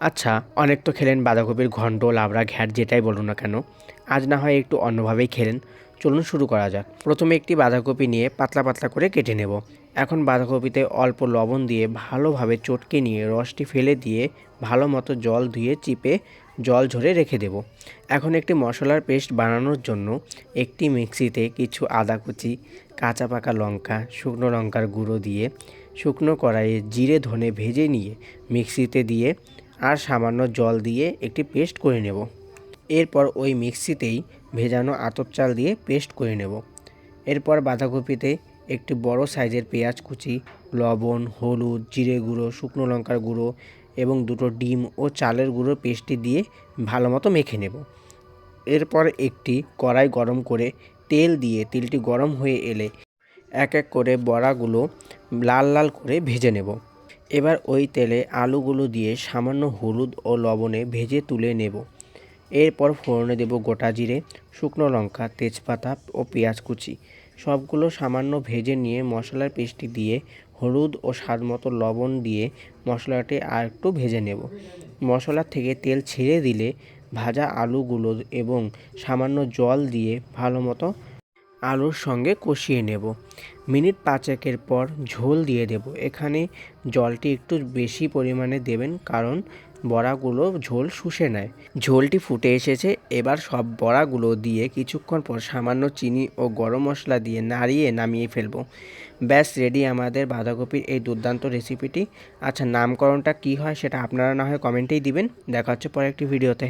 আচ্ছা অনেক তো খেলেন বাঁধাকপির ঘন্ট, লাবড়া, ঘ্যাট, যেটাই বলুন না কেন। আজ না হয় একটু অন্যভাবেই খেলেন। চলুন শুরু করা যাক। প্রথমে একটি বাঁধাকপি নিয়ে পাতলা পাতলা করে কেটে নেব। এখন বাঁধাকপিতে অল্প লবণ দিয়ে ভালোভাবে চটকে নিয়ে রসটি ফেলে দিয়ে ভালো মতো জল ধুয়ে চিপে জল ঝরে রেখে দেব। এখন একটি মশলার পেস্ট বানানোর জন্য একটি মিক্সিতে কিছু আদা কুচি, কাঁচা পাকা লঙ্কা, শুকনো লঙ্কার গুঁড়ো দিয়ে শুকনো কড়াইয়ে জিরে ধনে ভেজে নিয়ে মিক্সিতে দিয়ে আর সামান্য জল দিয়ে একটি পেস্ট করে নেব। এরপর ওই মিক্সিতেই ভেজানো আতপ চাল দিয়ে পেস্ট করে নেব। এরপর বাঁধাকপিতে একটি বড় সাইজের পেঁয়াজ কুচি, লবণ, হলুদ, জিরে গুঁড়ো, শুকনো লঙ্কার গুঁড়ো এবং দুটো ডিম ও চালের গুঁড়ো পেস্টটি দিয়ে ভালো মতো মেখে নেব। এরপর একটি কড়াই গরম করে তেল দিয়ে তেলটি গরম হয়ে এলে এক এক করে বড়াগুলো লাল লাল করে ভেজে নেব। এবার ওই তেলে আলুগুলো দিয়ে সামান্য হলুদ ও লবণে ভেজে তুলে নেব। এরপর ফোড়নে দেব গোটা জিরে, শুকনো লঙ্কা, তেজপাতা ও পেঁয়াজ কুচি। সবগুলো সামান্য ভেজে নিয়ে মশলার পেস্টটি দিয়ে হলুদ ও স্বাদ মতো লবণ দিয়ে মশলাটি আর একটু ভেজে নেব। মশলা থেকে তেল ছেড়ে দিলে ভাজা আলুগুলো এবং সামান্য জল দিয়ে ভালো মতো আলুর সঙ্গে কষিয়ে নেব। মিনিট পাঁচেকের পর ঝোল দিয়ে দেব। এখানে জলটি একটু বেশি পরিমাণে দেবেন কারণ বড়াগুলো ঝোল শুষে নেয়। ঝোলটি ফুটে এসেছে। এবার সব বড়াগুলো দিয়ে কিছুক্ষণ পর সামান্য চিনি ও গরম মশলা দিয়ে নাড়িয়ে নামিয়ে ফেলব। ব্যাস, রেডি আমাদের বাঁধাকপির এই দুর্দান্ত রেসিপিটি। আচ্ছা নামকরণটা কী হয় সেটা আপনারা না হয় কমেন্টেই দিবেন। দেখা হচ্ছে পরে একটি ভিডিওতে।